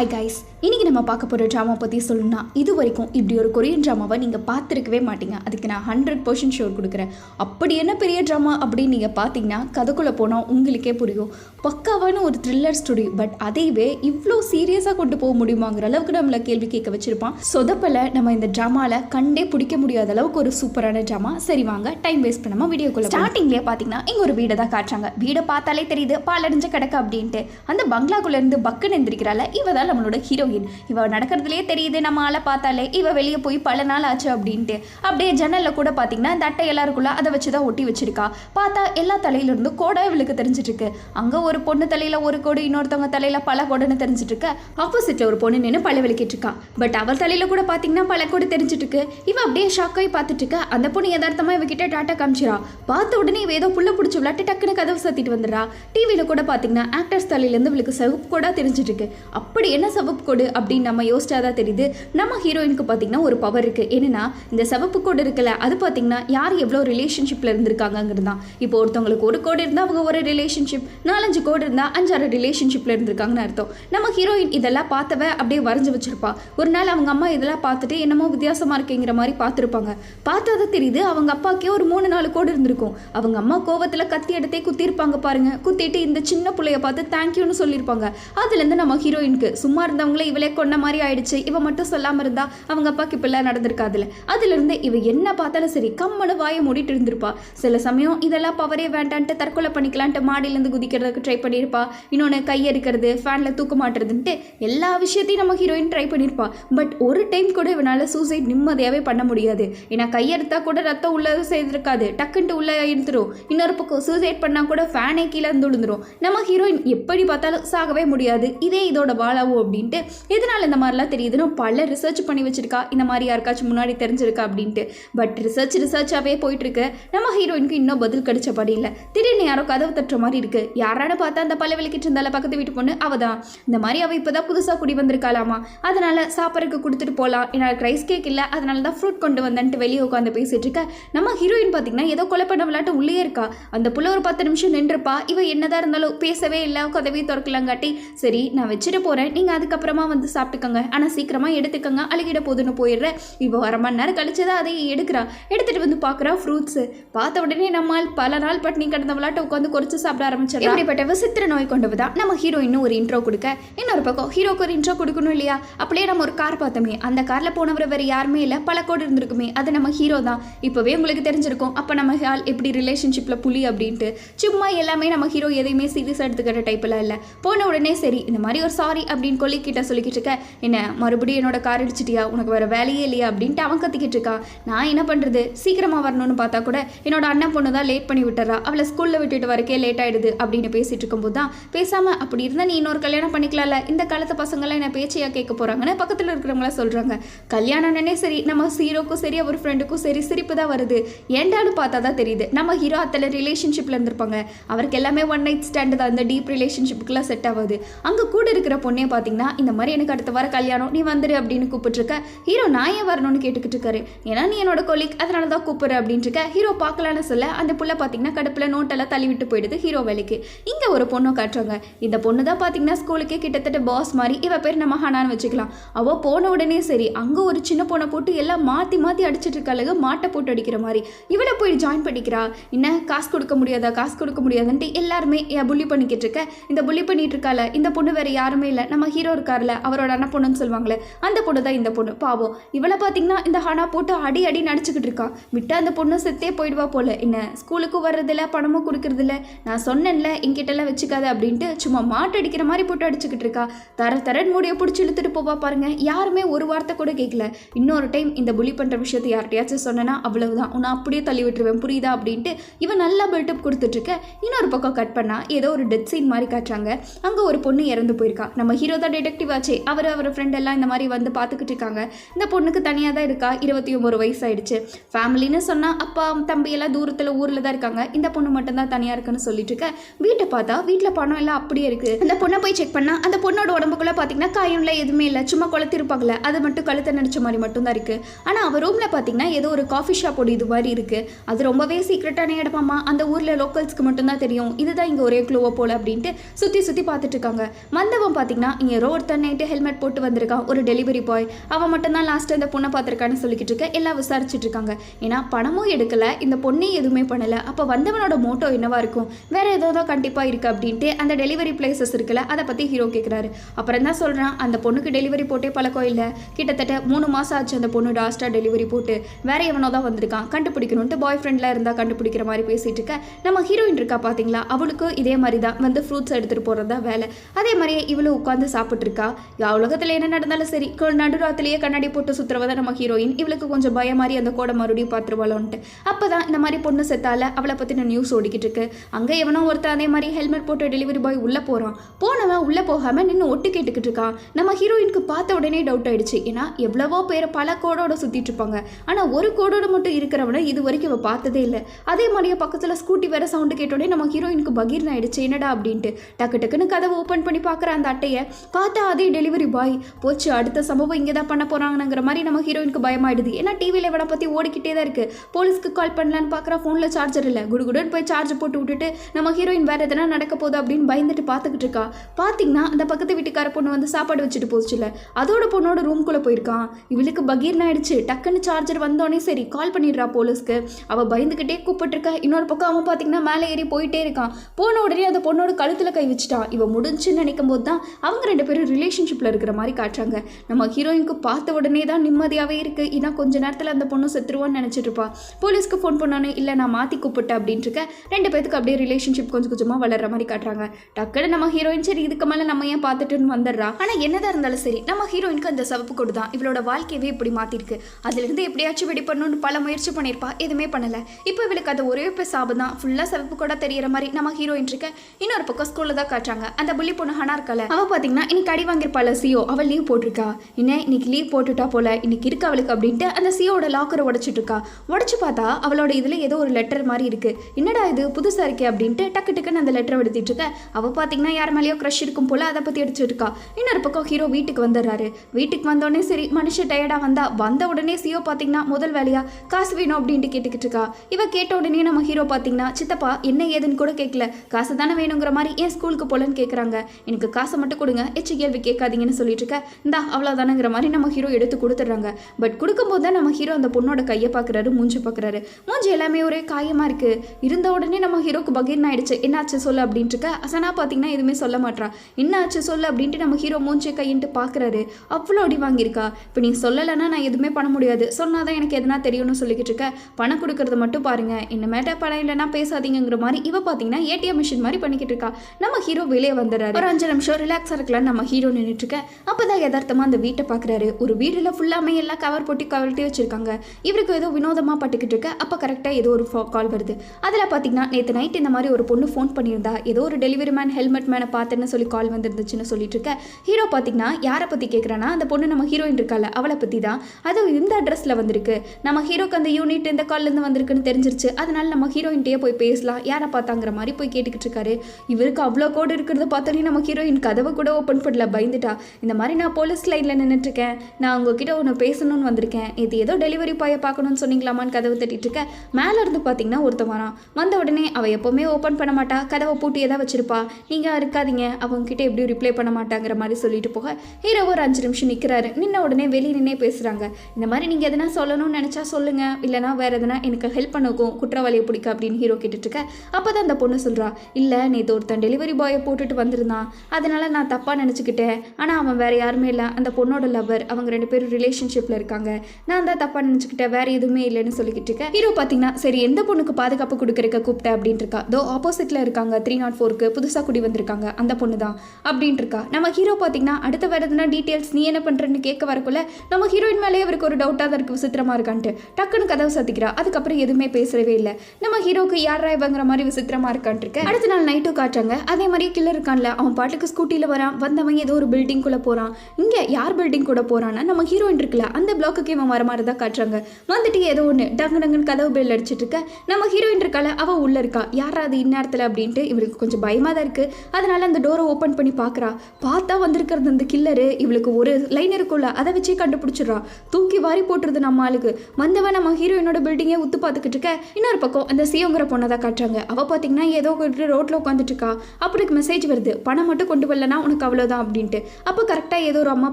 Hi guys இன்றைக்கி நம்ம பார்க்க போகிற ட்ராமா பற்றி சொல்லணும்னா இது வரைக்கும் இப்படி ஒரு கொரியன் ட்ராமாவை நீங்கள் பார்த்துருக்கவே மாட்டீங்க. அதுக்கு நான் ஹண்ட்ரட் பர்சன்ட் ஷோர் கொடுக்குறேன். அப்படி என்ன பெரிய ட்ராமா அப்படின்னு நீங்கள் பார்த்தீங்கன்னா கதைக்குள்ளே போனால் உங்களுக்கே புரியும். பக்காவான ஒரு த்ரில்லர் ஸ்டோரி பட் அதையவே இவ்வளோ சீரியஸாக கொண்டு போக முடியுமாங்கிற அளவுக்கு நம்மளை கேள்வி கேட்க வச்சுருப்பான். சொதப்பில் நம்ம இந்த ட்ராமாவில் கண்டே பிடிக்க முடியாத அளவுக்கு ஒரு சூப்பரான ட்ராமா சரி வாங்க டைம் வேஸ்ட் பண்ணாமல் வீடியோக்குள்ளே ஸ்டார்டிங்லேயே பார்த்தீங்கன்னா இங்கே ஒரு வீடை தான் காட்டுறாங்க. வீடை பார்த்தாலே தெரியுது பாலடைஞ்ச கிடக்கு அப்படின்ட்டு. அந்த பங்களாக்குள்ள இருந்து பக்குன்னு எந்திரிக்கிறால இவ தான் நம்மளோட ஹீரோயின். இவ நடக்கிறதுலே தெரியுது நம்ம ஆளை பார்த்தாலே. இவ வெளியே போய் பல நாள் ஆச்சு அப்படின்ட்டு. அப்படியே ஜன்னலில் கூட பார்த்தீங்கன்னா இந்த அட்டை எல்லாருக்குள்ள அதை வச்சு தான் ஒட்டி வச்சிருக்கா. பார்த்தா எல்லா தலையிலிருந்து கோடை இவளுக்கு தெரிஞ்சிட்டு இருக்கு அங்கே ஒரு பொண்ணு தலையில ஒரு கோடு இன்னொருத்தவங்க தலையில பல கோடுன்னு தெரிஞ்சிட்டு இருக்கு ஆப்போசிட்டில் ஒரு பொண்ணு நின்று பல விளக்கிட்டு இருக்கா பட் அவள் தலையில கூட பார்த்தீங்கன்னா பல கோடு தெரிஞ்சிட்டு இருக்கு இவ அப்படியே ஷாக்காகி பார்த்துட்டு இருக்க அந்த பொண்ணு யதார்த்தமாக இவகிட்ட டாட்டா காமிச்சிரா பார்த்த உடனே இவ ஏதோ புள்ள பிடிச்சி விளாட்டு டக்குன்னு கதவு சத்திட்டு வந்துடுறா. டிவியில் கூட பார்த்தீங்கன்னா ஆக்டர்ஸ் தலையிலேருந்து இவளுக்கு சிவப்பு கூட தெரிஞ்சிட்டு இருக்கு அப்படி என்ன சவப்பு கோடு அப்படின்னு நம்ம யோசிச்சாதான் தெரியுது. நம்ம ஹீரோயினுக்கு பார்த்தீங்கன்னா ஒரு பவர் இருக்குது என்னன்னா இந்த சிவப்பு கோடு இருக்குல்ல அது பார்த்தீங்கன்னா யார் எவ்வளோ ரிலேஷன்ஷிப்பில் இருந்திருக்காங்கிறது தான் இப்போ ஒருத்தவங்களுக்கு ஒரு கோடு இருந்தால் அவங்க ஒரு ரிலேஷன்ஷிப் நாலஞ்சு கோடு இருந்தால் அஞ்சாறு ரிலேஷன்ஷிப்பில் இருந்திருக்காங்கன்னு அர்த்தம். நம்ம ஹீரோயின் இதெல்லாம் பார்த்தவ அப்படியே வரைஞ்சி வச்சிருப்பா. ஒரு நாள் அவங்க அம்மா இதெல்லாம் பார்த்துட்டு என்னமோ வித்தியாசமாக இருக்கேங்கிற மாதிரி பார்த்துருப்பாங்க. பார்த்தா தான் தெரியுது அவங்க அப்பாக்கே ஒரு மூணு நாலு கோடு இருந்திருக்கும். அவங்க அம்மா கோவத்தில் கத்தி எடுத்தே குத்திருப்பாங்க பாருங்கள் குத்திட்டு இந்த சின்ன பிள்ளைய பார்த்து தேங்க்யூன்னு சொல்லியிருப்பாங்க. அதுலேருந்து நம்ம ஹீரோயினுக்கு சும்மா இருந்தவங்களே இவளே கொண்ட மாதிரி ஆயிடுச்சு. இவ மட்டும் சொல்லாமல் இருந்தா அவங்க அப்பாக்கு இப்பெல்லாம் நடந்திருக்காதுல அதுலேருந்து இவ என்ன பார்த்தாலும் சரி கம்மனு வாயை மூடிட்டு இருந்திருப்பா. சில சமயம் இதெல்லாம் பவரே வேண்டான்ட்டு தற்கொலை பண்ணிக்கலான்ட்டு மாடியிலேருந்து குதிக்கிறதுக்கு ட்ரை பண்ணியிருப்பா. இன்னொன்று கையெடுக்கிறது ஃபேனில் தூக்க மாட்டுறதுன்ட்டு எல்லா விஷயத்தையும் நம்ம ஹீரோயின் ட்ரை பண்ணியிருப்பா. பட் ஒரு டைம் கூட இவனால் சூசைட் நிம்மதியாகவே பண்ண முடியாது. ஏன்னா கையெடுத்தா கூட ரத்தம் உள்ள செய்திருக்காது டக்குன்ட்டு உள்ள இருந்துரும் இன்னொரு பக்கம் சூசைட் பண்ணால் கூட ஃபேனே கீழே இருந்து விழுந்துரும். நம்ம ஹீரோயின் எப்படி பார்த்தாலும் சாகவே முடியாது. இதே இதோட வாழாவும் அப்படின்ட்டு. எதனால இந்த மாதிரிலாம் தெரியுதுன்னு பல ரிசர்ச் பண்ணி வச்சிருக்கா. இந்த மாதிரி யாருக்காச்சும் முன்னாடி தெரிஞ்சிருக்கா அப்படின்ட்டு. பட் ரிசர்ச் ரிசர்ச்சாகவே போயிட்டு இருக்கு நம்ம ஹீரோயினுக்கு இன்னும் பதில் கிடைச்சபடி இல்லை. திடீர்னு யாரோ கதவு தட்டுற மாதிரி இருக்கு. யாரானு பார்த்தா அந்த பல விளக்கிட்டு இருந்தால பக்கத்து வீட்டு பொண்ணு? அவ தான் இந்த மாதிரி அவ இப்போதான் புதுசாக குடி வந்திருக்காளாமா? அதனால சாப்பிட்றதுக்கு கொடுத்துட்டு போகலாம் என்னால் ரைஸ் கேக் இல்லை. அதனால தான் ஃப்ரூட் கொண்டு வந்தேன்ட்டு வெளியே உட்காந்து பேசிட்டு இருக்க. நம்ம ஹீரோயின் பார்த்தீங்கன்னா ஏதோ கொலை பண்ண விளாட்டு உள்ளே இருக்கா. அந்த புள்ள ஒரு பத்து நிமிஷம் நின்றுப்பா. இவ என்னதான் இருந்தாலும் பேசவே இல்லை. கதவையும் திறக்கலாங்காட்டி. சரி நான் வச்சுட்டு போகிறேன் நீங்கள் அதுக்கப்புறமா வந்து சாப்பிட்டுக்கோங்க. ஆனால் சீக்கிரமாக எடுத்துக்கோங்க. அழுகிட போதுன்னு போயிடுறேன் இப்போ அரை மணி நேரம் கழிச்சு தான் அதை எடுக்கிறா. எடுத்துகிட்டு வந்து பார்க்குறா ஃப்ரூட்ஸு பார்த்த உடனே நம்மால் பல நாள் பட்னி கிடந்த விளையாட்டை உட்காந்து குறைச்சி சாப்பிட ஆரம்பிச்சிடலாம் இப்படிப்பட்ட விசித்திர நோய் கொண்டு தான் நம்ம ஹீரோயின்னு ஒரு இன்ட்ரோ கொடுக்க. இன்னொரு பக்கம் ஹீரோக்கு ஒரு இன்ட்ரோ கொடுக்கணும் இல்லையா? அப்படியே நம்ம ஒரு கார் பார்த்தோமே. அந்த காரில் போனவர் வேறு யாருமே இல்லை. பல கோடு இருந்திருக்குமே. அது நம்ம ஹீரோ தான். இப்போவே உங்களுக்கு தெரிஞ்சிருக்கும். அப்போ நம்ம ஹால் எப்படி ரிலேஷன்ஷிப்பில் புலி அப்படின்ட்டு. சும்மா எல்லாமே நம்ம ஹீரோ எதையுமே சீரியஸாக எடுத்துக்கிற டைப்லாம் இல்லை. போன உடனே சரி இந்த மாதிரி ஒரு சாரி அப்படின்னு கொல்லிக்கிட்ட சொல்லிக்கிட்டு இருக்க என்ன மறுபடியும் என்னோட கார் அடிச்சிட்டியா உனக்கு வேறு வேலையே இல்லையா? அப்படின்ட்டு அவன் கத்திக்கிட்டு இருக்கா. நான் என்ன பண்ணுறது சீக்கிரமாக வரணும்னு பார்த்தா கூட என்னோட அண்ணன் பொண்ணு தான் லேட் பண்ணி விட்டுறா. அவளை ஸ்கூலில் விட்டுட்டு வரக்கே லேட் ஆயிடுது அப்படின்னு பேசிட்டு இருக்கும்போது தான் பேசாமல் அப்படி இருந்தால் நீ இன்னொரு கல்யாணம் பண்ணிக்கலாம்ல? இந்த காலத்து பசங்களாம் என்ன பேச்சையாக கேட்க போகிறாங்கன்னு பக்கத்தில் இருக்கிறவங்களாம் சொல்கிறாங்க கல்யாணம்னே சரி நம்ம ஹீரோக்கும் சரி அவர் ஃப்ரெண்டுக்கும் சரி சிரிப்பு தான் வருது. ஏண்டாலும் பார்த்தா தான் தெரியுது. நம்ம ஹீரோ அத்தனை ரிலேஷன்ஷிப்பில் இருந்திருப்பாங்க. அவருக்கு எல்லாமே ஒன் நைட் ஸ்டாண்டு தான். அந்த டீப் ரிலேஷன்ஷிப்புக்குலாம் செட் ஆகாது. அங்கே கூட இருக்கிற பொண்ணே பார்த்தீங்கன்னா இந்த மாதிரி எனக்கு அடுத்த வாரம் கல்யாணம் நீ வந்துரு அப்படின்னு கூப்பிட்டுருக்க. ஹீரோ நான் ஏன் வரணும்னு கேட்டுக்கிட்டு இருக்காரு. ஏன்னா நீ என்னோட கொலிக் அதனால தான் கூப்பிடுற அப்படின்ட்டு இருக்க ஹீரோ பார்க்கலான்னு சொல்ல அந்த புள்ள பார்த்தீங்கன்னா கடுப்பில் நோட்டெல்லாம் தள்ளி விட்டு போயிடுது ஹீரோ வேலைக்கு. இங்கே ஒரு பொண்ணை காட்டுறாங்க. இந்த பொண்ணு தான் பார்த்தீங்கன்னா ஸ்கூலுக்கே கிட்டத்தட்ட பாஸ் மாதிரி இவ பேர் நம்ம ஹனான்னு வச்சுக்கலாம். அவள் போன உடனே சரி அங்கே ஒரு சின்ன பொண்ணை போட்டு எல்லாம் மாற்றி மாற்றி அடிச்சிட்டு இருக்காளுங்க மாட்டை போட்டு அடிக்கிற மாதிரி. இவளை போய் ஜாயின் பண்ணிக்கிறா. என்ன காசு கொடுக்க முடியாதா? காசு கொடுக்க முடியாதுன்ட்டு எல்லாருமே ஏன் புள்ளி பண்ணிக்கிட்டு இருக்க. இந்த புள்ளி பண்ணிட்டு இருக்கால இந்த பொண்ணு வேற யாருமே இல்லை. நம்ம ஹீரோ இருக்கார்ல அவரோட அண்ணன் பொண்ணுன்னு சொல்லுவாங்களே அந்த பொண்ணு தான் இந்த பொண்ணு. பாவம். இவளை பார்த்தீங்கன்னா இந்த ஹனா போட்டு அடி அடி நடிச்சுக்கிட்டு இருக்கா. விட்டா அந்த பொண்ணு செத்தே போயிடுவா போல. என்ன ஸ்கூலுக்கு வர்றதில்ல பணமும் கொடுக்கறதில்ல. நான் சொன்னேன்ல என்கிட்டலாம் வச்சுக்காத அப்படின்ட்டு சும்மா மாட்டு அடிக்கிற மாதிரி போட்டு அடிச்சுக்கிட்டு இருக்கா. தர தரன் மூடியை பிடிச்சி இழுத்துட்டு போவா பாருங்க. யாருமே ஒரு வார்த்தை கூட கேட்கல இன்னொரு டைம் இந்த புலி பண்ணுற விஷயத்தை யார்கிட்டயாச்சும் சொன்னேன்னா அவ்வளவுதான். உன்னை அப்படியே தள்ளி விட்டுருவேன் புரியுதா அப்படின்ட்டு இவன் நல்லா பில்டப் கொடுத்துட்ருக்க இன்னொரு பக்கம் கட் பண்ணா ஏதோ ஒரு டெத் சீன் மாதிரி காட்டுறாங்க. அங்கே ஒரு பொண்ணு இறந்து போயிருக்கா. நம்ம ஹீரோ தான் டிடெக்டிவ் ஆச்சு. அவர் அவர் ஃப்ரெண்ட் எல்லாம் இந்த மாதிரி வந்து பார்த்துக்கிட்டு இருக்காங்க. இந்த பொண்ணுக்கு தனியாக தான் இருக்கா? இருபத்தி ஒம்பது வயசு ஆயிடுச்சு ஃபேமிலின்னு சொன்னால் அப்பா தம்பி எல்லாம் தூரத்தில் ஊரில் தான் இருக்காங்க. இந்த பொண்ணு மட்டும்தான் தனியாக இருக்குன்னு சொல்லிட்டு இருக்கேன் வீட்டை பார்த்தா வீட்டில் பணம் எல்லாம் அப்படியே இருக்குது அந்த பொண்ணை போய் செக் பண்ணால் அந்த பொண்ணோட உடம்புக்குள்ள பார்த்தீங்கன்னா காயம்ல எதுவுமே இல்லை. சும்மா கொளுத்திருப்பாங்கல்ல. அது மட்டும் கழுத்தை நினச்ச மாதிரி மட்டும்தான் இருக்குது ஆனால் அவள் ரூமில் பார்த்தீங்கன்னா ஏதோ ஒரு காஃபி ஷாப்போட இது மாதிரி இருக்குது அது ரொம்பவே சீக்ரெட்டான இடமாமா அந்த ஊரில் லோக்கல்ஸ்க்கு மட்டும்தான் தெரியும். இதுதான் இங்கே ஒரே க்ளூவை போல் அப்படின்ட்டு சுற்றி சுற்றி பார்த்துட்டு இருக்காங்க. மந்தவம் பார்த்தீங்கன்னா இங்கே யாரோ ஒருத்தன் நைட்டு ஹெல்மெட் போட்டு வந்திருக்கான். ஒரு டெலிவரி பாய் அவன் மட்டும்தான் லாஸ்ட்டு அந்த பொண்ணை பார்த்துருக்கான்னு சொல்லிக்கிட்டு இருக்க. எல்லாம் விசாரிச்சுட்டு இருக்காங்க. ஏன்னா பணமும் எடுக்கல. இந்த பொண்ணே எதுவுமே பண்ணல. அப்போ வந்தவனோட மோட்டோ என்னவா இருக்கும்? வேற ஏதோ தான் கண்டிப்பாக இருக்கு அப்படின்ட்டு அந்த டெலிவரி பிளேசஸ் இருக்குல்ல அதை பற்றி ஹீரோ கேட்குறாரு அப்புறம் தான் சொல்கிறான் அந்த பொண்ணுக்கு டெலிவரி போட்டே பழக்கம் இல்லை. கிட்டத்தட்ட மூணு மாதம் ஆச்சு அந்த பொண்ணு லாஸ்ட்டாக டெலிவரி போட்டு. வேற எவனோ தான் வந்திருக்கான். கண்டுபிடிக்கணும்ட்டு பாய் ஃப்ரெண்ட்லாம் இருந்தால் கண்டுபிடிக்கிற மாதிரி பேசிட்டு இருக்க. நம்ம ஹீரோயின் இருக்கா பார்த்தீங்களா அவளுக்கும் இதே மாதிரி தான் வந்து ஃப்ரூட்ஸ் எடுத்துகிட்டு போகிறது தான் வேலை. அதே மாதிரியே இவளும் உட்காந்து சாப்பிட்ருக்கா யா உலகத்தில் என்ன நடந்தாலும் சரி நடுராத்திலேயே கண்ணாடி போட்டு சுற்றுறவ நம்ம ஹீரோயின். இவளுக்கு கொஞ்சம் பயம் மாதிரி அந்த கோடை மறுபடியும் பார்த்துருவாளோன்ட்டு. அப்போ தான் இந்த மாதிரி பொண்ணு செத்தால அவளை பற்றின நியூஸ் ஓடிக்கிட்டு இருக்கு. அங்கே எவனோ ஒருத்தன் அதே மாதிரி ஹெல்மெட் போட்டு டெலிவரி பாய் உள்ளே போகிறான் போனவன் உள்ளே போகாமல் நின்று ஒட்டு கேட்டுக்கிட்டு இருக்கான். நம்ம ஹீரோயினுக்கு பார்த்த உடனே டவுட் ஆயிடுச்சு. ஏன்னா எவ்வளவோ பேர் பல கோடோட சுற்றிட்டு இருப்பாங்க. ஆனால் ஒரு கோடோட மட்டும் இருக்கிறவனை இது வரைக்கும் அவள் பார்த்ததே இல்லை. அதே மாதிரியே பக்கத்தில் ஸ்கூட்டி வேற சவுண்டு கேட்டோடனே நம்ம ஹீரோயினுக்கு பகீர்னு ஆயிடுச்சு. என்னடா அப்படின்ட்டு டக்கு டக்குன்னு கதவை ஓப்பன் பண்ணி பார்க்குற அந்த அட்டையை பார்த்தா அதே டெலிவரி பாய் போச்சு அடுத்த சம்பவம் இங்கே தான் பண்ண போகிறாங்கங்கிற மாதிரி நம்ம ஹீரோயினுக்கு பயமாயிடுது. ஏன்னா டிவியில் இவனை பற்றி ஓடிக்கிட்டே தான் இருக்குது போலீஸ்க்கு கால் பண்ணலான்னு பார்க்குறா ஃபோனில் சார்ஜர் இல்லை. குடுகுடன் போய் சார்ஜ் போட்டு விட்டுட்டு நம்ம ஹீரோயின் வேறு எதனா நடக்க போகுது அப்படின்னு பயந்துட்டு பார்த்துக்கிட்டு இருக்கா. பார்த்தீங்கன்னா அந்த பக்கத்து வீட்டுக்கார பொண்ணு வந்து சாப்பாடு வச்சுட்டு போச்சுல அதோட பொண்ணோட ரூம்குள்ளே போயிருக்கான். இவளுக்கு பகீர்னு ஆயிடுச்சு டக்குன்னு சார்ஜர் வந்தோடனே சரி கால் பண்ணிடுறா போலீஸ்க்கு. அவள் பயந்துக்கிட்டே கூப்பிட்டுருக்கா. இன்னொரு பக்கம் அவன் பார்த்தீங்கன்னா மேலே ஏறி போயிட்டே இருக்கான். போன உடனே அந்த பொண்ணோட கழுத்தில் கை வச்சுட்டான் இவன் முடிஞ்சுன்னு நினைக்கும் போது தான் அவங்க ரெண்டு பேரும் ரிலேஷன்ஷிப்பில் இருக்கிற மாதிரி காட்டுறாங்க. நம்ம ஹீரோயினுக்கு பார்த்த உடனே தான் நிம்மதியாகவே இருக்குது இதான் கொஞ்ச நேரத்தில் அந்த பொண்ணு செத்துருவான்னு நினச்சிட்டு இருப்பா. போலீஸ்க்கு ஃபோன் பண்ணானே இல்லை நான் மாற்றி கூப்பிட்டேன் அப்படின்ட்டு ரெண்டு பேத்துக்கு அப்படியே ரிலேஷன்ஷிப் கொஞ்சம் கொஞ்சமாக வளர்ற மாதிரி காட்டுறாங்க. டக்குன்னு நம்ம ஹீரோயின் சரி இதுக்கு மேலே நம்ம ஏன் பார்த்துட்டுன்னு வந்துடுறா? ஆனால் என்னதான் இருந்தாலும் சரி நம்ம ஹீரோயினுக்கு அந்த சவப்பு கொடு தான். இவளோட வாழ்க்கையவே இப்படி மாற்றிருக்கு அதுலேருந்து எப்படியாச்சும் வெடி பண்ணணும்னு பல முயற்சி பண்ணியிருப்பா. எதுவுமே பண்ணலை. இப்போ இவளுக்கு அது ஒரே இப்போ சாபம் தான். ஃபுல்லாக சவப்பு கூட தெரியற மாதிரி நம்ம ஹீரோயின் இருக்க. இன்னொரு பக்கம் ஸ்கூலில் தான் காட்டுறாங்க. அந்த புள்ளி பொண்ணு ஹனா இருக்கல. அவள் பார்த்தீங்கன்னா இன்னைக்கு அடி வாங்கியிருப்பாள் சியோ அவள் லீவ் போட்டிருக்கா. என்ன இன்னைக்கு லீவ் போட்டுட்டா போல இன்னைக்கு இருக்கு அவளுக்கு அப்படின்ட்டு அந்த சியோட லாக்கரை உடச்சிட்டு இருக்கா உடச்சு பார்த்தா அவளோட இதில் ஏதோ ஒரு லெட்டர் மாதிரி இருக்கு. என்னடா இது புதுசாக இருக்கே அப்படின்ட்டு டக்கு டக்குன்னு அந்த லெட்டரை எடுத்துட்டு இருக்க. அவள் பார்த்தீங்கன்னா யார் மேலேயோ க்ரஷ் இருக்கும் போல அதை பற்றி எடுத்துட்டு இருக்கா இன்னொரு பக்கம் ஹீரோ வீட்டுக்கு வந்துடுறாரு. வீட்டுக்கு வந்தோடனே சரி மனுஷன் டயர்டாக வந்தா வந்த உடனே சிஓ பார்த்தீங்கன்னா முதல் வேலையா காசு வேணும் அப்படின்ட்டு கேட்டுக்கிட்டு இருக்கா. இவ கேட்ட உடனே நம்ம ஹீரோ பார்த்தீங்கன்னா சித்தப்பா என்ன ஏதுன்னு கூட கேட்கல காசு தானே வேணுங்கிற மாதிரி ஏன் ஸ்கூலுக்கு போலன்னு கேட்குறாங்க எனக்கு காசை மட்டும் கொடுங்க எச்சு கேள்வி கேட்காதீங்கன்னு சொல்லிட்டு இருக்க. இந்தா அவ்வளோதானுங்கிற மாதிரி நம்ம ஹீரோ எடுத்து கொடுத்துட்றாங்க. பட் கொடுக்கும்போது தான் நம்ம ஹீரோ அந்த பொண்ணோட கையை பார்க்குறாரு மூஞ்சி பார்க்குறாரு. மூஞ்சி எல்லாமே ஒரே காயமாக இருக்குது இருந்த உடனே நம்ம ஹீரோக்கு பகீர்னு ஆயிடுச்சு என்னாச்சு சொல்ல அப்படின்ட்டு இருக்க. அசனா பார்த்தீங்கன்னா எதுவுமே சொல்ல மாட்றா. என்னாச்சு சொல்லு அப்படின்ட்டு நம்ம ஹீரோ மூஞ்சி கையின்ட்டு பார்க்குறாரு. அவ்வளோ அடி வாங்கியிருக்கா. இப்போ நீ சொல்லலைன்னா நான் எதுவுமே பண்ண முடியாது. சொன்னால் தான் எனக்கு எதனா தெரியும்னு சொல்லிக்கிட்டு இருக்க. பணம் கொடுக்கறத மட்டும் பாருங்க. இனிமேட்ட பணம் இல்லைன்னா பேசாதீங்கங்கிற மாதிரி இவ பார்த்தீங்கன்னா ஏடிஎம் மிஷின் மாதிரி பண்ணிக்கிட்டு இருக்கா. நம்ம ஹீரோ வெளியே வந்துடுறாரு. ஒரு அஞ்சு நிமிஷம் ரிலாக்ஸாக இருக்கலாம். நம்ம ஹீரோ நின்றுட்டு இருக்க அப்பதான் யதார்த்தமாக அந்த வீட்டை பார்க்குறாரு ஒரு வீடில் ஃபுல்லாமே எல்லாம் கவர் போட்டு கவர்ட்டி வச்சுருக்காங்க. இவருக்கு ஏதோ வினோதமாக பட்டுக்கிட்டு இருக்க. அப்போ கரெக்டாக ஏதோ ஒரு கால் வருது. அதில் பார்த்தீங்கன்னா நேற்று நைட் இந்த மாதிரி ஒரு பொண்ணு ஃபோன் பண்ணியிருந்தா. ஏதோ ஒரு டெலிவரி மேன் ஹெல்மெட் மேனை பார்த்தேன்னு சொல்லி கால் வந்துருந்துச்சுன்னு சொல்லிட்டு இருக்க. ஹீரோ பார்த்தீங்கன்னா யாரை பற்றி கேட்குறான்னா அந்த பொண்ணு நம்ம ஹீரோயின் இருக்கால அவளை பற்றி தான் அது இந்த அட்ரஸில் வந்திருக்கு. நம்ம ஹீரோக்கு அந்த யூனிட் இந்த கால்லேருந்து வந்திருக்குன்னு தெரிஞ்சிருச்சு. அதனால நம்ம ஹீரோயின்ட்டே போய் பேசலாம். யாரை பார்த்தாங்கிற மாதிரி போய் கேட்டுக்கிட்டு இருக்காரு. இவருக்கு அவ்வளோ கோடு இருக்கிறத பார்த்தோன்னே நம்ம ஹீரோயின் கதவை கூட ஓப்பன் பண்ணல பயந்துட்டா இந்த மாதிரி நான் போலீஸ் லைனில் நின்றுட்டுருக்கேன் நான் உங்ககிட்ட ஒன்று பேசணும்னு வந்திருக்கேன் இது ஏதோ டெலிவரி பாயை பார்க்கணும்னு சொன்னீங்களாமான்னு கதவை தட்டிட்டுருக்கேன். மேலே இருந்து பார்த்தீங்கன்னா ஒருத்தன் வரான். வந்த உடனே அவள் எப்போவுமே ஓப்பன் பண்ண மாட்டா கதவை பூட்டியே தான் வச்சுருப்பா. நீங்கள் இருக்காதீங்க அவங்ககிட்ட எப்படி ரிப்ளை பண்ண மாட்டாங்கிற மாதிரி சொல்லிட்டு போக ஹீரோ ஒரு அஞ்சு நிமிஷம் நிற்கிறாரு நின்ன உடனே வெளியே நின்னே பேசுகிறாங்க இந்த மாதிரி நீங்கள் எதனா சொல்லணும்னு நினச்சா சொல்லுங்கள் இல்லைனா வேறு எதனா எனக்கு ஹெல்ப் பண்ணுக்கும் குற்றவாளியை பிடிக்க அப்படின்னு ஹீரோ கேட்டுட்டுருக்க. அப்போ தான் அந்த பொண்ணு சொல்கிறா இல்லை நேற்று ஒருத்தன் டெலிவரி பாயை போட்டுட்டு வந்திருந்தான். அதனால் நான் தப்பாக நினச்சிக்கிட்டேன். ஆனால் அவன் வேறு யாருமே இல்லை. அந்த பொண்ணோட லவர் அவங்க ரெண்டு பேரும் ரிலேஷன்ஷிப்பில் இருக்காங்க. நான் தான் தப்பாக நினச்சிக்கிட்டேன். வேறு எதுவுமே இல்லைன்னு சொல்லிக்கிட்டு இருக்கேன். ஹீரோ பார்த்தீங்கன்னா சரி எந்த பொண்ணுக்கு பாதுகாப்பு கொடுக்குறக்க கூப்பிட்டேன் அப்படின்ட்டு இருக்கா தோ ஆப்போசிட்டில் இருக்காங்க. த்ரீ நாட் ஃபோருக்கு புதுசாக குடி வந்திருக்காங்க. அந்த பொண்ணு தான் அப்படின்ட்டு இருக்கா நம்ம ஹீரோ பார்த்தீங்கன்னா அடுத்த வேறு எதுனா டீட்டெயில்ஸ் நீ என்ன பண்ணுறேன்னு கேட்க வரக்குள்ள நம்ம ஹீரோயின் மேலே அவருக்கு ஒரு டவுட்டாக தான் இருக்குது விசித்திரமாக இருக்கான்ட்டு. டக்குன்னு கதவை சத்திக்கிறா. அதுக்கப்புறம் எதுவுமே பேசவே இல்லை. நம்ம ஹீரோக்கு யாரா இவங்கிற மாதிரி விசித்திரமாக இருக்கான்ட்டு இருக்க அடுத்த நாள் நைட்டும் காட்டுறாங்க. அதே மாதிரியே கில்லர் இருக்கான்ல. அவன் பாட்டுக்கு ஸ்கூட்டியில் வரான். வந்தவன் ஏதோ ஒரு பில்டிங்குள்ளே போகிறான் இங்கே யார் பில்டிங் கூட போகிறான்னா நம்ம ஹீரோயின் இருக்குல்ல அந்த பிளாக்குக்கு இவன் வர மாதிரி தான் காட்டுறாங்க. வந்துட்டு ஏதோ ஒன்று டங்கு டங்குன்னு கதவு பெல் அடிச்சிட்டு இருக்க நம்ம ஹீரோயின் இருக்கால அவள் உள்ளே இருக்கா. யாரா அது இந்நேரத்தில் அப்படின்ட்டு இவளுக்கு கொஞ்சம் பயமாக தான் இருக்குது அதனால அந்த டோரை ஓப்பன் பண்ணி பார்க்குறா பார்த்தா வந்திருக்கிறது அந்த கில்லரு இவளுக்கு ஒரு லைன் இருக்கும்ல அதை வச்சே கண்டுபிடிச்சிடுறா. தூக்கி வாரி போட்டுருது நம்ம ஆளுக்கு. வந்தவன் நம்ம ஹீரோயினோட பில்டிங்கே உத்து பார்த்துக்கிட்டு இருக்க இன்னொரு பக்கம் அந்த சியோங்கிற பொண்ணை தான் காட்டுறாங்க. அவள் பார்த்தீங்கன்னா ஏதோ ரோட்டில் உட்காந்துட்டு இருக்கா. அப்படி மெசேஜ் வருது பணம் மட்டும் கொண்டு வரலனா உனக்கு அவ்வளோதான் அப்படின்ட்டு. அப்போ கரெக்டாக ஏதோ ஒரு அம்மா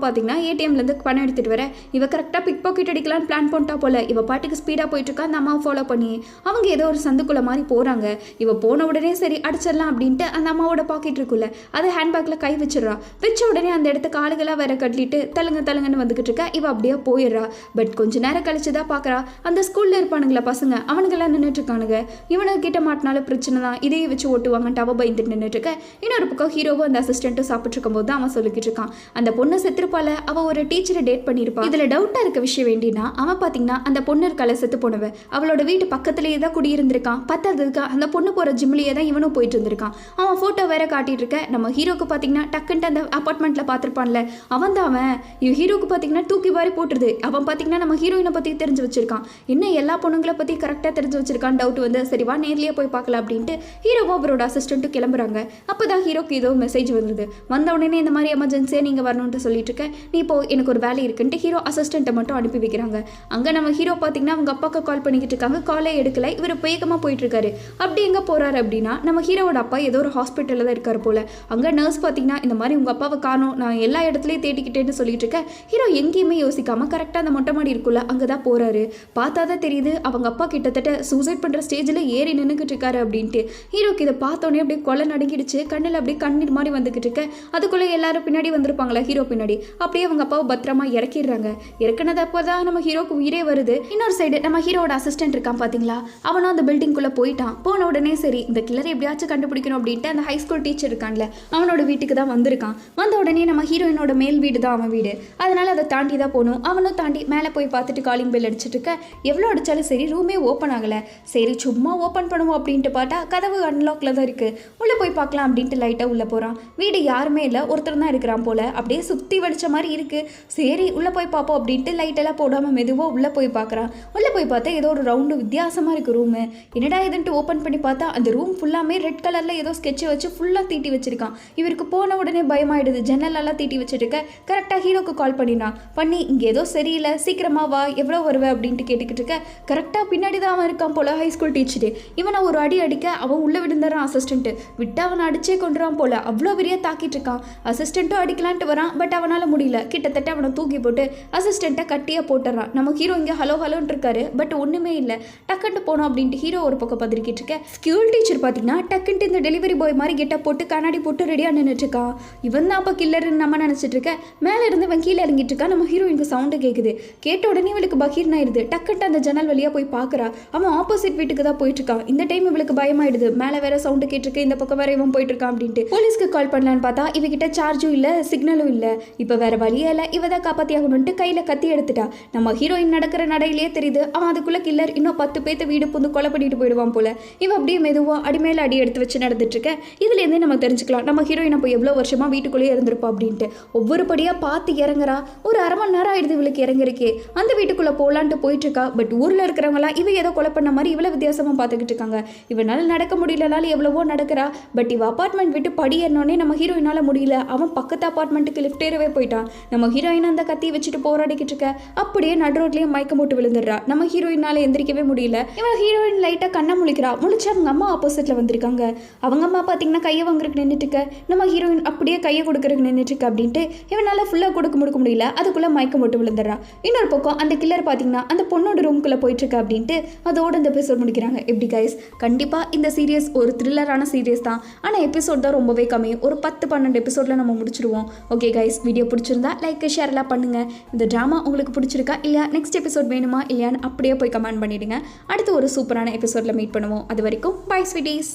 பார்த்தீங்கன்னா ஏடிஎம்லேருந்து பணம் எடுத்துகிட்டு வர. இவ கரெக்டாக பிக் பாக்கெட் அடிக்கலான்னு பிளான் பண்ணிட்டா போல. இவ பாட்டுக்கு ஸ்பீடாக போயிட்டு இருக்கா அந்த அம்மாவை ஃபாலோ பண்ணி. அவங்க ஏதோ ஒரு சந்துக்குள்ள மாதிரி போகிறாங்க இவ போன உடனே சரி அடிச்சிடலாம் அப்படின்ட்டு அந்த அம்மாவோட பாக்கெட் இருக்குல்ல அதை ஹேண்ட்பேக்கில் கை வச்சிடறா. வச்ச உடனே அந்த இடத்த காலுகளாக வேற கட்டிட்டு தலுங்க தலுங்கன்னு வந்துக்கிட்டு இருக்கா. இவ அப்படியே போயிடுறா. பட் கொஞ்ச நேரம் கழிச்சு தான் பார்க்குறா அந்த ஸ்கூலில் இருப்பானுங்களா பசங்க? அவனுங்கெல்லாம் நின்றுட்டு இருக்கானுங்க. இவனுக்கு கிட்ட மாட்டினாலும் பிரச்சனை தான் இதையே வச்சு ஓட்டுவாங்கன்ட்டு அவ பயந்துட்டு நின்றுட்டு இருக்க. இன்னொரு பக்கம் ஹீரோவும் அந்த அசிஸ்டண்ட்டும் சாப்பிட்டுருக்கான் இருக்கும்போது தான் அவன் சொல்லிக்கிட்டு இருக்கான். அந்த பொண்ணு செத்துருப்பால அவ ஒரு டீச்சரை டேட் பண்ணியிருப்பான் இதுல டவுட்டா இருக்க விஷயம் வேண்டினா அவன் பாத்தீங்கன்னா அந்த பொண்ணு இருக்கால செத்து போனவன். அவளோட வீட்டு பக்கத்துலயே தான் குடியிருந்திருக்கான். பத்தாததுக்கு அந்த பொண்ணு போற ஜிம்லயே தான் இவனும் போயிட்டு இருந்திருக்கான் அவன் போட்டோ வேற காட்டிட்டு இருக்க. நம்ம ஹீரோக்கு பாத்தீங்கன்னா டக்குன்ட்டு அந்த அப்பார்ட்மெண்ட்ல பார்த்திருப்பான்ல அவன் தான் அவன். ஹீரோக்கு பாத்தீங்கன்னா தூக்கி வாரி போட்டுருது. அவன் பாத்தீங்கன்னா நம்ம ஹீரோயினை பத்தி தெரிஞ்சு வச்சிருக்கான். என்ன எல்லா பொண்ணுங்களை பத்தி கரெக்டா தெரிஞ்சு வச்சிருக்கான் டவுட் வந்து சரி வா நேர்லயே போய் பார்க்கலாம் அப்படின்ட்டு ஹீரோவும் அவரோட அசிஸ்டண்ட்டும் கிளம்புறாங்க. அப்பதான் ஹீரோக்கு ஏதோ மெசேஜ் வந்தது வந்த உடனே இந்த மாதிரி எமர்ஜென்சியாக நீங்கள் வரணுன்ட்டு சொல்லிட்டு இருக்கேன் நீ இப்போ எனக்கு ஒரு வேலை இருக்குன்ட்டு ஹீரோ அசிஸ்டண்ட்டை மட்டும் அனுப்பி வைக்கிறாங்க. அங்கே நம்ம ஹீரோ பார்த்தீங்கன்னா அவங்க அப்பாவுக்கு கால் பண்ணிக்கிட்டு இருக்காங்க. காலே எடுக்கலை. இவர் வேகமாக போயிட்டு இருக்காரு. அப்படி எங்கே போறாரு அப்படின்னா நம்ம ஹீரோவோட அப்பா ஏதோ ஒரு ஹாஸ்பிட்டலில் தான் இருக்கார் போல. அங்கே நர்ஸ் பார்த்தீங்கன்னா இந்த மாதிரி உங்கள் அப்பாவை காணும் நான் எல்லா இடத்துலையும் தேடிக்கிட்டேன்னு சொல்லிட்டு இருக்கேன் ஹீரோ எங்கேயுமே யோசிக்காம கரெக்டாக அந்த மொட்டை மாடி இருக்குல்ல அங்கே தான் போறாரு. பார்த்தா தான் தெரியுது அவங்க அப்பா கிட்டத்தட்ட சூசைட் பண்ணுற ஸ்டேஜில் ஏறி நின்றுக்கிட்டு இருக்காரு அப்படின்ட்டு. ஹீரோக்கு இதை பார்த்தோன்னே அப்படியே கொலை நடுங்கிடுச்சு. கண்ணில் அப்படியே கண்ணீர் மாதிரி வந்துக்கிட்டு இருக்கேன் அது அதுக்குள்ளே எல்லாரும் பின்னாடி வந்திருப்பாங்களா ஹீரோ பின்னாடி. அப்படியே அவங்க அப்பாவை பத்திரமா இறக்கிடுறாங்க. இறக்குனது அப்போ தான் நம்ம ஹீரோக்கு உயிரே வருது. இன்னொரு சைடு நம்ம ஹீரோட அசிஸ்டன்ட் இருக்கான் பார்த்தீங்களா அவனும் அந்த பில்டிங்குள்ளே போயிட்டான். போன உடனே சரி இந்த கில்லரை எப்படியாச்சும் கண்டுபிடிக்கணும் அப்படின்ட்டு அந்த ஹை ஸ்கூல் டீச்சர் இருக்கான்ல அவனோட வீட்டுக்கு தான் வந்திருக்கான். வந்த உடனே நம்ம ஹீரோயினோட மேல் வீடு தான் அவன் வீடு. அதனால அதை தாண்டி தான் போகணும். அவனும் தாண்டி மேலே போய் பார்த்துட்டு காலிங் பெல் அடிச்சிட்டு இருக்க எவ்வளோ அடிச்சாலும் சரி ரூமே ஓப்பன் ஆகலை. சரி சும்மா ஓப்பன் பண்ணுவோம் அப்படின்ட்டு பார்த்தா கதவு அன்லாக்ல தான் இருக்குது உள்ளே போய் பார்க்கலாம் அப்படின்ட்டு லைட்டாக உள்ளே போகிறான் வீடு யாருமே இல்லை. ஒருத்தர் தான் இருக்கிறான் போல. அப்படியே சுற்றி வடிச்ச மாதிரி இருக்கு. சரி உள்ளே போய் பார்ப்போம் அப்படின்ட்டு லைட்டெல்லாம் போடாமல் மெதுவாக உள்ளே போய் பார்க்குறான். உள்ளே போய் பார்த்தா ஏதோ ஒரு ரவுண்டு வித்தியாசமாக இருக்கு ரூமு என்னடா இதுன்ட்டு ஓப்பன் பண்ணி பார்த்தா அந்த ரூம் ஃபுல்லாமே ரெட் கலரில் ஏதோ ஸ்கெட்சை வச்சு ஃபுல்லாக தீட்டி வச்சுருக்கான். இவருக்கு போன உடனே பயமாயிடுது. ஜன்னலெல்லாம் தீட்டி வச்சுருக்க. கரெக்டாக ஹீரோக்கு கால் பண்ணினான். பண்ணி இங்கே ஏதோ சரியில்லை. சீக்கிரமாக வா. எவ்வளோ வருவ? அப்படின்ட்டு கேட்டுக்கிட்டு இருக்க. கரெக்டாக பின்னாடி தான் அவன் இருக்கான் போல. ஹைஸ்கூல் டீச்சரு இவனை ஒரு அடி அடிக்க அவன் உள்ளே விழுந்துறான் அசிஸ்டண்ட்டு விட்டு அவனை அடிச்சே கொண்டுறான் போல. அவ்வளோ பெரிய தாக்கிட்டு இருக்கான். அசிஸ்டண்ட்டும் அடிக்கலான்ட்டு வரான் பட் அவனால் முடியல. கிட்டத்தட்ட அவனை தூக்கி போட்டு அசிஸ்டண்ட்டை கட்டியாக போட்டுறான். நம்ம ஹீரோ இங்கே ஹலோ ஹலோன்ட்டு இருக்காரு பட் ஒன்றுமே இல்லை. டக்குன்ட்டு போனோம் அப்படின்ட்டு ஹீரோ ஒரு பக்கம் பதிரிக்கிட்டு இருக்க. ஸ்கூல் டீச்சர் பார்த்தீங்கன்னா டக்குன்ட்டு இந்த டெலிவரி பாய் மாதிரி கெட்ட போட்டு கண்ணாடி போட்டு ரெடியாக நின்றுட்டுருக்கான் இவன் தான் அப்போ கில்லருன்னு நம்ம நினச்சிட்டு இருக்க. மேலே இருந்து இவன் கீழே இறங்கிட்டு இருக்கா. நம்ம ஹீரோயினுக்கு சவுண்டு கேட்குது கேட்ட உடனே இவளுக்கு பகீர்னு ஆயிடுது டக்குன்ட்டு அந்த ஜன்னல் வழியாக போய் பார்க்குறா அவன் ஆப்போசிட் வீட்டுக்கு தான் போயிட்டு இருக்கான். இந்த டைம் இவளுக்கு பயமாயிடுது. மேலே வேற சவுண்டு கேட்டிருக்கு. இந்த பக்கம் வேற இவன் போயிட்டு இருக்கான் அப்படின்ட்டு. போலீஸ்க்கு கால் பண்ணலான்னு பார்த்தா இவகிட்ட சார்ஜும் இல்லை சிக்னலும் இல்லை. இப்போ வேற வழியே இல்லை. இவ தான் காப்பாத்தி ஆகணும்ட்டு கையில் கத்தி எடுத்துட்டா. நம்ம ஹீரோயின் நடக்கிற நடையிலேயே தெரியுது. அவன் அதுக்குள்ள கில்லர் இன்னும் பத்து பேர்த்த வீடு புந்து கொலை பண்ணிட்டு போயிடுவான் போல. இவன் அப்படியே மெதுவாக அடிமேல அடி எடுத்து வச்சு நடந்துட்டு இருக்க இதுலேருந்தே நம்ம தெரிஞ்சுக்கலாம். நம்ம ஹீரோயின் அப்போ எவ்வளோ வருஷமா வீட்டுக்குள்ளேயே இருந்திருப்பா அப்படின்ட்டு. ஒவ்வொரு படியாக பார்த்து இறங்குறா. ஒரு அரை மணி நேரம் ஆயிடுது இவளுக்கு இறங்கிருக்கே அந்த வீட்டுக்குள்ளே போகலான்ட்டு போயிட்டு இருக்கா பட் ஊரில் இருக்கிறவங்களாம் இவ ஏதோ கொலை பண்ண மாதிரி இவ்வளோ வித்தியாசமாக பார்த்துக்கிட்டு இருக்காங்க. இவனால நடக்க முடியலனாலும் எவ்வளவோ நடக்கிறா. பட் இவ அப்பார்ட்மெண்ட் விட்டு படி ஏறினோடனே நம்ம ஹீரோயினால முடியல. அவன் பக்கத்து அப்பார்ட்மெண்ட்டுக்கு லிஃப்ட் ஏறவே போயிட்டான். நம்ம ஹீரோயின் அந்த கத்தி வச்சுட்டு போராடிக்கிட்டு இருக்க. அப்படியே நடு ரோட்லேயே மயக்கம் போட்டு விழுந்துடுறா. நம்ம ஹீரோயினால எந்திரிக்கவே முடியல. இவன் ஹீரோயின் லைட்டாக கண்ணை முழிக்கிறா. முழிச்சு அவங்க அம்மா ஆப்போசிட்ல வந்திருக்காங்க. அவங்க அம்மா பார்த்தீங்கன்னா கையை வாங்குறதுக்கு நின்றுட்டு இருக்க. நம்ம ஹீரோயின் அப்படியே கையை கொடுக்குறக்கு நின்றுட்டு இருக்க அப்படின்ட்டு இவனால் ஃபுல்லாக கொடுக்க முடுக்க முடியல. அதுக்குள்ளே மயக்கம் போட்டு விழுந்துடுறா. இன்னொரு பக்கம் அந்த கில்லர் பார்த்தீங்கன்னா அந்த பொண்ணோட ரூம்குள்ளே போயிட்டு இருக்க அப்படின்ட்டு அதோட இந்த எபிசோட் முடிக்கிறாங்க. எப்படி கைஸ் கண்டிப்பாக இந்த சீரியஸ் ஒரு த்ரில்லரான சீரியஸ் தான். ஆனால் எபிசோட் தான் ரொம்பவே கம்மி ஒரு பத்து பன்னெண்டு எபிசோடில் நம்ம முடிச்சிருவோம் ஓகே கைஸ் வீடியோ பிடிச்சிருந்தா லைக் ஷேர் எல்லாம் பண்ணுங்கள் இந்த ட்ராமா உங்களுக்கு பிடிச்சிருக்கா இல்லையா? நெக்ஸ்ட் எபிசோட் வேணுமா இல்லையான்னு அப்படியே போய் கமெண்ட் பண்ணிடுங்க. அடுத்து ஒரு சூப்பரான எபிசோடில் மீட் பண்ணுவோம். அது வரைக்கும் பை ஸ்வீட்டீஸ்